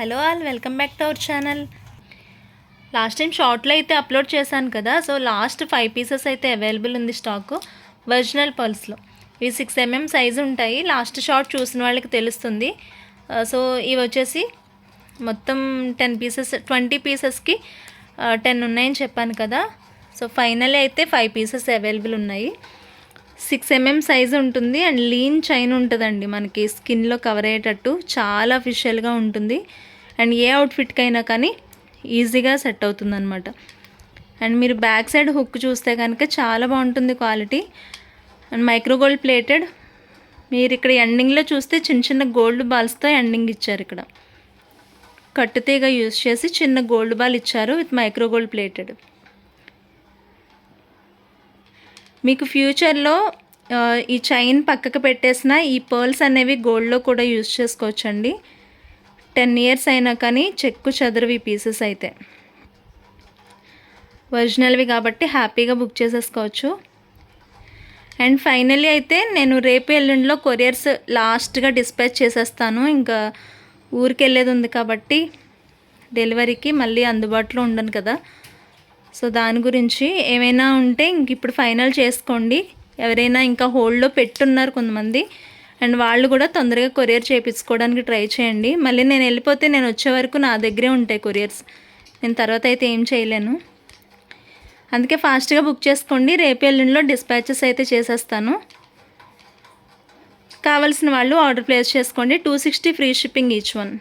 Hello all welcome back to our channel. Last time షార్ట్లో అయితే upload చేశాను కదా సో లాస్ట్ ఫైవ్ పీసెస్ అయితే అవైలబుల్ ఉంది స్టాక్ ఒరిజినల్ పర్ల్స్లో. ఇవి సిక్స్ ఎంఎం సైజు ఉంటాయి లాస్ట్ షార్ట్ చూసిన వాళ్ళకి తెలుస్తుంది. సో ఇవి వచ్చేసి మొత్తం టెన్ పీసెస్ ట్వంటీ పీసెస్కి టెన్ ఉన్నాయని చెప్పాను కదా. సో ఫైనల్ అయితే ఫైవ్ పీసెస్ అవైలబుల్ ఉన్నాయి. సిక్స్ ఎంఎం సైజ్ ఉంటుంది అండ్ లీన్ చైన్ ఉంటుందండి మనకి స్కిన్లో కవర్ అయ్యేటట్టు. చాలా అఫిషియల్గా ఉంటుంది. అండ్ ఏ అవుట్ఫిట్కైనా కానీ ఈజీగా సెట్ అవుతుందన్నమాట. అండ్ మీరు బ్యాక్ సైడ్ హుక్ చూస్తే కనుక చాలా బాగుంటుంది క్వాలిటీ అండ్ మైక్రోగోల్డ్ ప్లేటెడ్ మీరు ఇక్కడ ఎండింగ్లో చూస్తే చిన్న చిన్న గోల్డ్ బాల్స్తో ఎండింగ్ ఇచ్చారు ఇక్కడ. కట్టుతీగ యూస్ చేసి చిన్న గోల్డ్ బాల్ ఇచ్చారు విత్ మైక్రోగోల్డ్ ప్లేటెడ్ మీకు ఫ్యూచర్లో ఈ చైన్ పక్కకు పెట్టేసిన ఈ పర్ల్స్ అనేవి గోల్డ్లో కూడా యూజ్ చేసుకోవచ్చండి. టెన్ ఇయర్స్ అయినా కానీ చెక్కు చెదరవి పీసెస్ అయితే. ఒరిజినల్వి కాబట్టి హ్యాపీగా బుక్ చేసేసుకోవచ్చు. అండ్ ఫైనల్లీ అయితే నేను రేపు ఎల్లుండిలో కొరియర్స్ లాస్ట్గా డిస్పాచ్ చేసేస్తాను. ఇంకా ఊరికి వెళ్ళేది ఉంది కాబట్టి డెలివరీకి మళ్ళీ అందుబాటులో ఉండను కదా. సో దాని గురించి ఏమైనా ఉంటే ఇంక ఇప్పుడు ఫైనల్ చేసుకోండి. ఎవరైనా ఇంకా హోల్డ్లో పెట్టున్నారు కొంతమంది. అండ్ వాళ్ళు కూడా తొందరగా కొరియర్ చేయించుకోవడానికి ట్రై చేయండి. మళ్ళీ నేను వెళ్ళిపోతే నేను వచ్చే వరకు నా దగ్గరే ఉంటాయి కొరియర్స్. నేను తర్వాత అయితే ఏం చేయలేను. అందుకే ఫాస్ట్గా బుక్ చేసుకోండి. రేపు ఎల్లుండిలో డిస్పాచెస్ అయితే చేసేస్తాను. కావాల్సిన వాళ్ళు ఆర్డర్ ప్లేస్ చేసుకోండి. Two sixty free shipping each one.